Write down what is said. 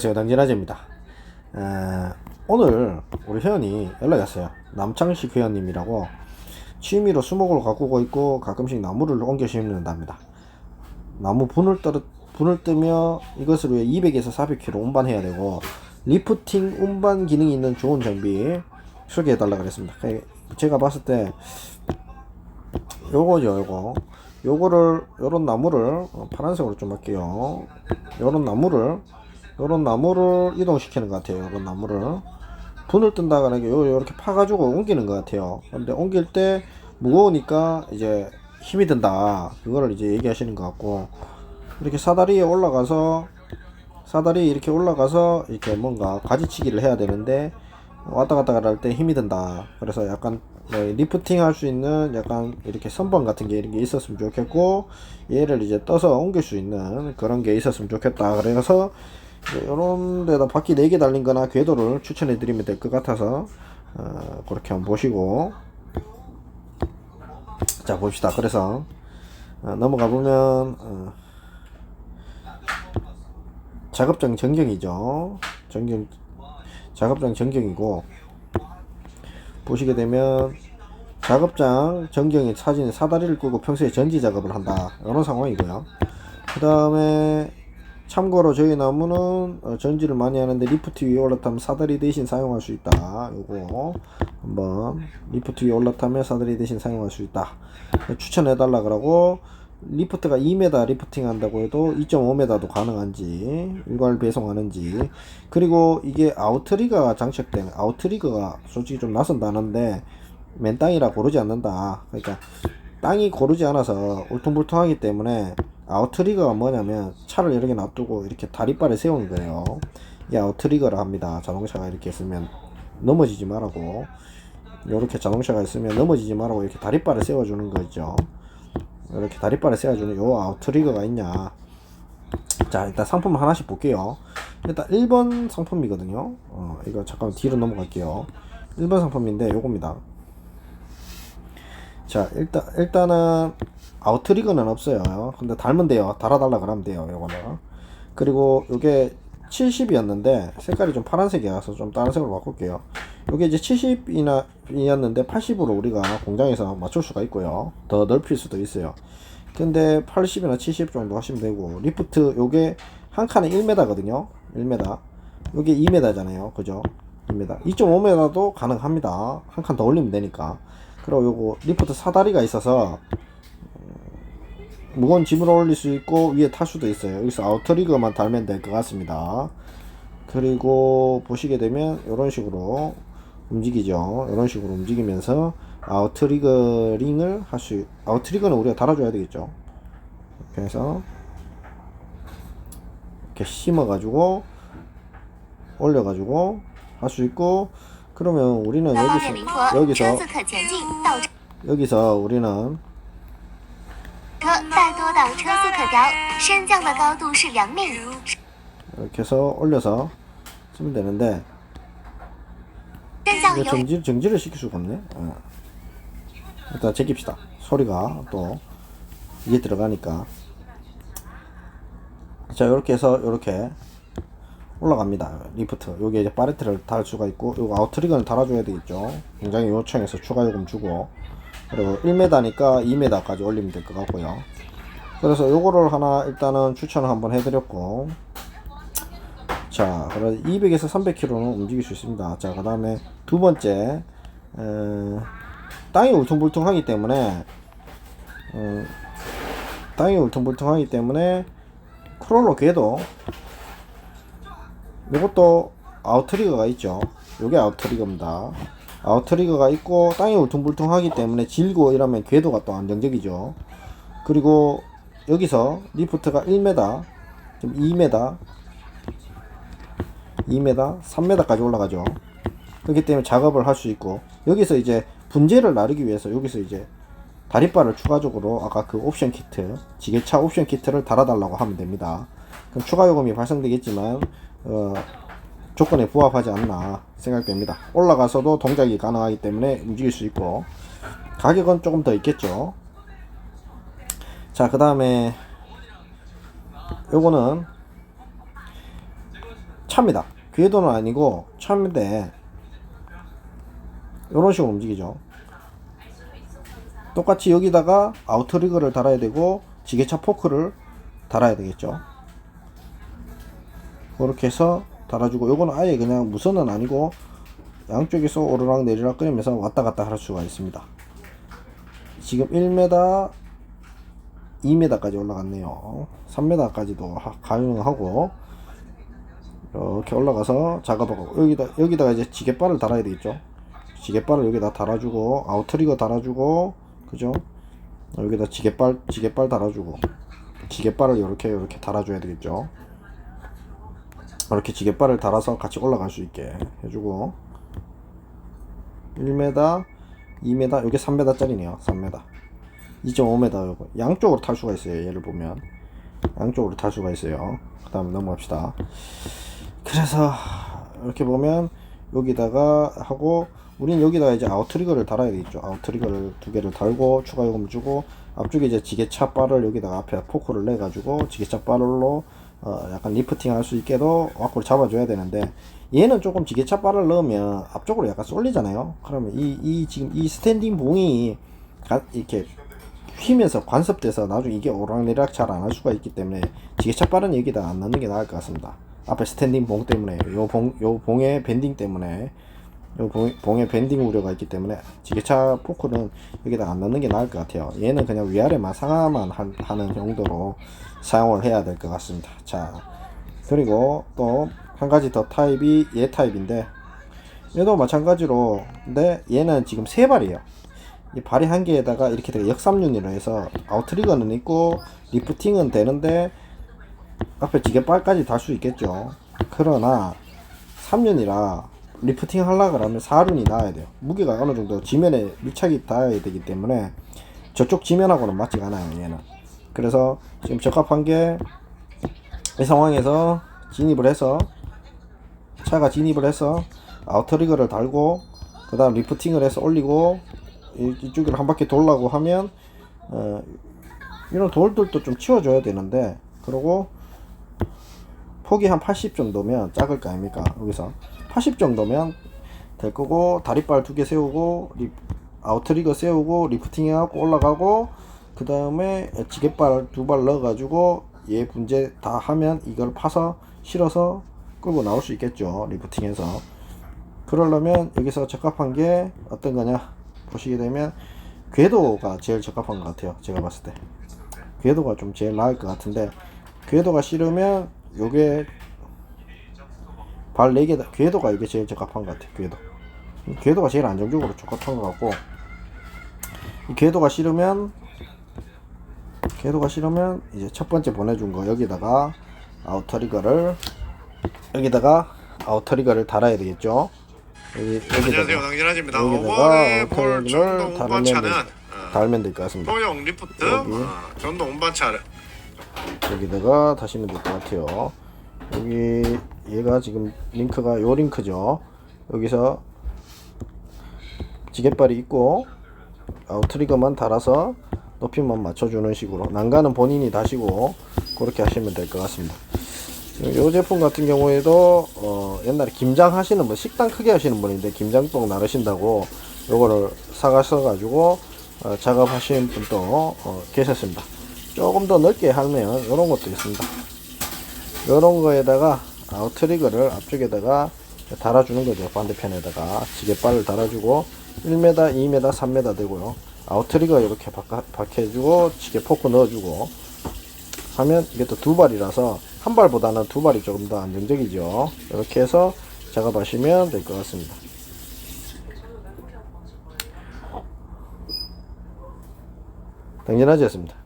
안녕하세요 당진아재입니다. 에, 오늘 우리 회원이 연락이 왔어요. 남창식 회원님이라고 취미로 수목을 가꾸고 있고 가끔씩 나무를 옮겨 심는답니다. 나무 분을 떠 분을 뜨며 이것을 위해 200에서 400kg 운반해야 되고 리프팅 운반 기능이 있는 좋은 장비 소개해 달라 그랬습니다. 그, 제가 봤을 때 요거죠 요거. 요거를 요런 나무를 어, 파란색으로 좀 할게요. 요런 나무를 요런 나무를 이동시키는 것 같아요. 요런 나무를. 분을 뜬다거나 요렇게 파가지고 옮기는 것 같아요. 근데 옮길 때 무거우니까 이제 힘이 든다. 그거를 이제 얘기하시는 것 같고. 이렇게 사다리에 올라가서 사다리 이렇게 올라가서 이렇게 뭔가 가지치기를 해야 되는데 왔다 갔다 할 때 힘이 든다. 그래서 약간 네, 리프팅 할 수 있는 약간 이렇게 선반 같은 게 이런 게 있었으면 좋겠고 얘를 이제 떠서 옮길 수 있는 그런 게 있었으면 좋겠다. 그래서 이런 데다 바퀴 4개 달린 거나 궤도를 추천해 드리면 될 것 같아서 어, 그렇게 한번 보시고. 자 봅시다. 그래서 어, 넘어가 보면 어, 작업장 전경이죠. 전경 작업장 전경이고 보시게 되면 작업장 전경의 사진에 사다리를 끄고 평소에 전지 작업을 한다. 이런 상황이고요. 그 다음에 참고로 저희 나무는 어, 전지를 많이 하는데 리프트 위에 올라타면 사다리 대신 사용할 수 있다. 요거 한번 리프트 위에 올라타면 사다리 대신 사용할 수 있다. 추천해 달라 그러고 리프트가 2m 리프팅 한다고 해도 2.5m도 가능한지 일괄 배송하는지. 그리고 이게 아우트리거가 장착된 아우트리거가 솔직히 좀 낯선다는데 맨 땅이라 고르지 않는다. 그러니까 땅이 고르지 않아서 울퉁불퉁하기 때문에 아웃트리거가 뭐냐면 차를 이렇게 놔두고 이렇게 다리발에 세우는 거예요. 이 아웃트리거를 합니다. 자동차가 이렇게 있으면 넘어지지 말라고 이렇게 자동차가 있으면 넘어지지 말라고 이렇게 다리발을 세워주는 거죠. 이렇게 다리발에 세워주는 요 아웃트리거가 있냐. 자 일단 상품 하나씩 볼게요. 일단 1번 상품이거든요. 어, 이거 잠깐 뒤로 넘어갈게요. 1번 상품인데 요겁니다. 자 일단 일단은 아웃트리거는 없어요. 근데 닮은데요. 달아달라 그러면 돼요 요거는. 그리고 요게 70이었는데 색깔이 좀 파란색이라서 좀 다른 색으로 바꿀게요. 요게 이제 70이나 이었는데 80으로 우리가 공장에서 맞출 수가 있고요. 더 넓힐 수도 있어요. 근데 80이나 70 정도 하시면 되고 리프트 요게 한 칸에 1m거든요. 1m 요게 2m잖아요. 그죠? 2m 2.5m도 가능합니다. 한 칸 더 올리면 되니까. 그리고 요거 리프트 사다리가 있어서 무거운 짐을 올릴 수 있고 위에 탈수도 있어요. 여기서 아우터리그만 달면 될 것 같습니다. 그리고 보시게 되면 이런 식으로 움직이죠. 이런 식으로 움직이면서 아우트리거링을 할 수 아우트리거는 우리가 달아줘야 되겠죠. 그래서 이렇게 심어 가지고 올려 가지고 할 수 있고 그러면 우리는 여기서 여기서 여기서 우리는 이렇게 해서 올려서 쓰면 되는데 이거 정지, 정지를 시킬 수가 없네 어. 일단 제깁시다 소리가 또 이게 들어가니까 자 이렇게 해서 이렇게 올라갑니다 리프트 여기 이제 파레트를 달 수가 있고 이거 아웃트리거는 달아줘야 되겠죠 굉장히 요청해서 추가 요금 주고 그리고 1m니까 2m까지 올리면 될 것 같고요 그래서 요거를 하나 일단은 추천을 한번 해드렸고 자, 그래서 200에서 300km는 움직일 수 있습니다. 자, 그 다음에 두 번째, 에, 땅이 울퉁불퉁하기 때문에, 어, 땅이 울퉁불퉁하기 때문에, 크롤러 궤도, 이것도 아웃트리거가 있죠. 요게 아웃트리거입니다. 아웃트리거가 있고, 땅이 울퉁불퉁하기 때문에 질고 이러면 궤도가 또 안정적이죠. 그리고 여기서 리프트가 1m, 지금 2m, 2m, 3m까지 올라가죠. 그렇기 때문에 작업을 할 수 있고 여기서 이제 분재를 나르기 위해서 여기서 이제 다리바를 추가적으로 아까 그 옵션 키트 지게차 옵션 키트를 달아달라고 하면 됩니다. 그럼 추가 요금이 발생되겠지만 어, 조건에 부합하지 않나 생각됩니다. 올라가서도 동작이 가능하기 때문에 움직일 수 있고 가격은 조금 더 있겠죠. 자, 그 다음에 요거는 차입니다. 궤도는 아니고 차인데 이런 식으로 움직이죠. 똑같이 여기다가 아우터리거를 달아야 되고 지게차 포크를 달아야 되겠죠. 그렇게 해서 달아주고 요거는 아예 그냥 무선은 아니고 양쪽에서 오르락 내리락 끓이면서 왔다 갔다 할 수가 있습니다. 지금 1m, 2m까지 올라갔네요. 3m까지도 가능하고 이렇게 올라가서 작업하고 여기다 여기다가 이제 지게발을 달아야 되겠죠. 지게발을 여기다 달아주고 아웃트리거 달아주고 그죠? 여기다 지게발 지게발 달아주고 지게발을 이렇게 이렇게 달아줘야 되겠죠. 이렇게 지게발을 달아서 같이 올라갈 수 있게 해주고 1m, 2m, 여기 3m짜리네요. 3m. 2.5m 요거 양쪽으로 탈 수가 있어요. 얘를 보면 양쪽으로 탈 수가 있어요. 그 다음 넘어갑시다. 그래서 이렇게 보면 여기다가 하고 우린 여기다가 이제 아웃트리거를 달아야 되겠죠. 아웃트리거를 두 개를 달고 추가 요금 주고 앞쪽에 이제 지게차 바를 여기다가 앞에 포크를 내 가지고 지게차 바를로 어 약간 리프팅 할 수 있게도 와꾸를 잡아줘야 되는데 얘는 조금 지게차 바를 넣으면 앞쪽으로 약간 쏠리잖아요. 그러면 이, 이 지금 이 스탠딩 봉이 가- 이렇게 휘면서 관섭돼서 나중에 이게 오락내락 잘 안 할 수가 있기 때문에 지게차 바는 여기다 안 넣는 게 나을 것 같습니다. 앞에 스탠딩 봉 때문에 요 봉 요 봉의 밴딩 때문에 요 봉, 봉의 밴딩 우려가 있기 때문에 지게차 포크는 여기다 안 넣는 게 나을 것 같아요. 얘는 그냥 위아래만 상하만 한- 하는 정도로 사용을 해야 될 것 같습니다. 자 그리고 또 한 가지 더 타입이 얘 타입인데 얘도 마찬가지로 근데 얘는 지금 세 발이에요. 이 발이 한 개에다가 이렇게 되게 역삼륜이라 해서 아웃트리거는 있고 리프팅은 되는데 앞에 지게발까지 달 수 있겠죠. 그러나 3륜이라 리프팅 하려고 하면 4륜이 나와야 돼요. 무게가 어느 정도 지면에 밀착이 닿아야 되기 때문에 저쪽 지면하고는 맞지가 않아요. 얘는. 그래서 지금 적합한 게 이 상황에서 진입을 해서 차가 진입을 해서 아웃트리거를 달고 그 다음 리프팅을 해서 올리고 이- 이쪽으로 한 바퀴 돌라고 하면 어, 이런 돌들도 좀 치워줘야 되는데 그러고 폭이 한 80 정도면 작을 거 아닙니까? 여기서. 80 정도면 될 거고 다리발 두 개 세우고 리, 아웃트리거 세우고 리프팅 해갖고 올라가고 그 다음에 지게발 두 발 넣어가지고 얘 분재 다 하면 이걸 파서 실어서 끌고 나올 수 있겠죠 리프팅해서. 그러려면 여기서 적합한 게 어떤 거냐 보시게 되면 궤도가 제일 적합한 것 같아요 제가 봤을 때. 궤도가 좀 제일 나을 것 같은데 궤도가 싫으면 요게 발 4개 궤도가 이게 제일 적합한 것 같아요 궤도. 궤도가 제일 안정적으로 적합한 것 같고 이 궤도가 싫으면 궤도가 싫으면 이제 첫 번째 보내준 거 여기다가 아우터리거를 여기다가 아우터리거를 달아야 되겠죠 여기 안녕하세요 여기다가 이번에 볼 아우터리거를 전동 달면 운반차는 돼- 어, 달면 될 것 같습니다 소형 리프트 여기. 어, 전동 운반차를 여기다가 다시면 될 것 같아요. 여기 얘가 지금 링크가 요 링크죠. 여기서 지게발이 있고 아웃트리거만 달아서 높이만 맞춰주는 식으로 난간은 본인이 다시고 그렇게 하시면 될 것 같습니다. 이 제품 같은 경우에도 어, 옛날에 김장 하시는 분 식당 크게 하시는 분인데 김장동 나르신다고 요거를 사가셔 가지고 어, 작업하시는 분도 어, 계셨습니다. 조금 더 넓게 하면 이런 것도 있습니다. 이런 거에다가 아웃트리거를 앞쪽에다가 달아주는 거죠. 반대편에다가 지게발을 달아주고 1m, 2m, 3m 되고요. 아웃트리거 이렇게 박혀주고 지게 포크 넣어주고 하면 이게 또 두 발이라서 한 발보다는 두 발이 조금 더 안정적이죠. 이렇게 해서 작업하시면 될 것 같습니다. 당연하지 않습니다.